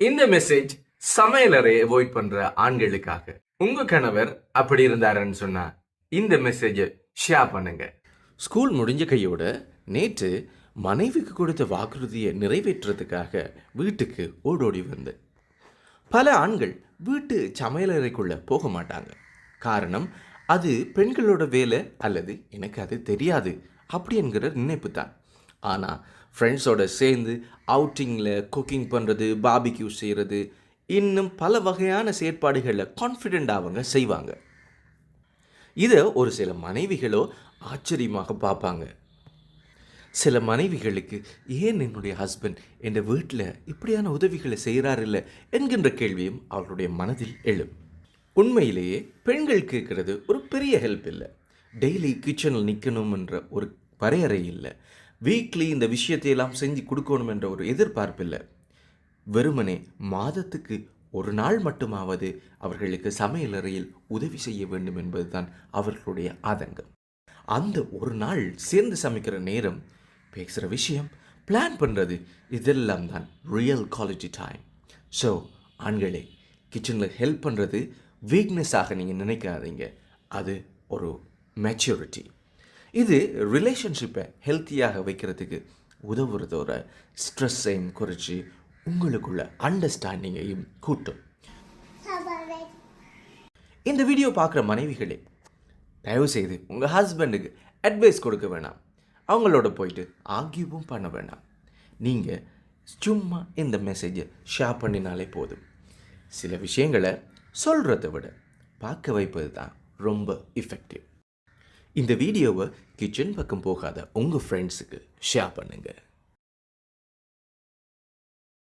இந்த மெசேஜ் சமையலறை அவாய்ட் பண்ற ஆண்களுக்காக. உங்க கணவர் அப்படி இருந்தாருன்னு சொன்னா இந்த மெசேஜை ஷேர் பண்ணுங்க. ஸ்கூல் முடிஞ்ச கையோட நேற்று மனைவிக்கு கொடுத்த வாக்குறுதியை நிறைவேற்றுறதுக்காக வீட்டுக்கு ஓடோடி வந்தேன் பல ஆண்கள் வீட்டு சமையலறைக்குள்ள போக மாட்டாங்க. காரணம் அது பெண்களோட வேலை அல்லது எனக்கு அது தெரியாது அப்படி என்கிற நினைப்பு தான் ஆனால் ஃப்ரெண்ட்ஸோட சேர்ந்து அவுட்டிங்கில் குக்கிங் பண்ணுறது பாபிக்யூ செய்கிறது இன்னும் பல வகையான செயற்பாடுகளில் கான்ஃபிடெண்ட் அவங்க செய்வாங்க. இதை ஒரு சில மனைவிகளோ ஆச்சரியமாக பார்ப்பாங்க. சில மனைவிகளுக்கு ஏன் என்னுடைய ஹஸ்பண்ட் என் வீட்டில் இப்படியான உதவிகளை செய்கிறாரில்ல என்கின்ற கேள்வியும் அவர்களுடைய மனதில் எழும். உண்மையிலேயே பெண்கள் கேட்குறது ஒரு பெரிய ஹெல்ப் இல்லை. டெய்லி கிச்சனில் நிற்கணும்ன்ற ஒரு வரையறை இல்லை. வீக்லி இந்த விஷயத்தையெல்லாம் செஞ்சு கொடுக்கணும் என்ற ஒரு எதிர்பார்ப்பு இல்லை வெறுமனே மாதத்துக்கு ஒரு நாள் மட்டுமாவது அவர்களுக்கு சமையலறையில் உதவி செய்ய வேண்டும் என்பதுதான் அவர்களுடைய ஆதங்கம். அந்த ஒரு நாள் சேர்ந்து சமைக்கிற நேரம் பேசுகிற விஷயம் பிளான் பண்ணுறது இதெல்லாம் தான் ரியல் குவாலிட்டி டைம் ஸோ ஆண்களே கிச்சனில் ஹெல்ப் பண்ணுறது வீக்னஸாக நீங்கள் நினைக்காதீங்க. அது ஒரு மெச்சூரிட்டி இது ரிலேஷன்ஷிப்பை ஹெல்த்தியாக வைக்கிறதுக்கு உதவுறதோட ஸ்ட்ரெஸ்ஸையும் குறைச்சி உங்களுக்குள்ள அண்டர்ஸ்டாண்டிங்கையும் கூட்டும். இந்த வீடியோ பார்க்குற மனைவிகளே தயவுசெய்து உங்கள் ஹஸ்பண்டுக்கு அட்வைஸ் கொடுக்க வேணாம். அவங்களோட போயிட்டு ஆர்கியூவும் பண்ண வேணாம். நீங்கள் சும்மா இந்த மெசேஜை ஷேர் பண்ணினாலே போதும். சில விஷயங்களை சொல்கிறத விட பார்க்க வைப்பது தான் ரொம்ப இஃபெக்டிவ் இந்த வீடியோவை கிச்சன் பக்கம் போகாத உங்கள் ஃப்ரெண்ட்ஸுக்கு ஷேர் பண்ணுங்கள்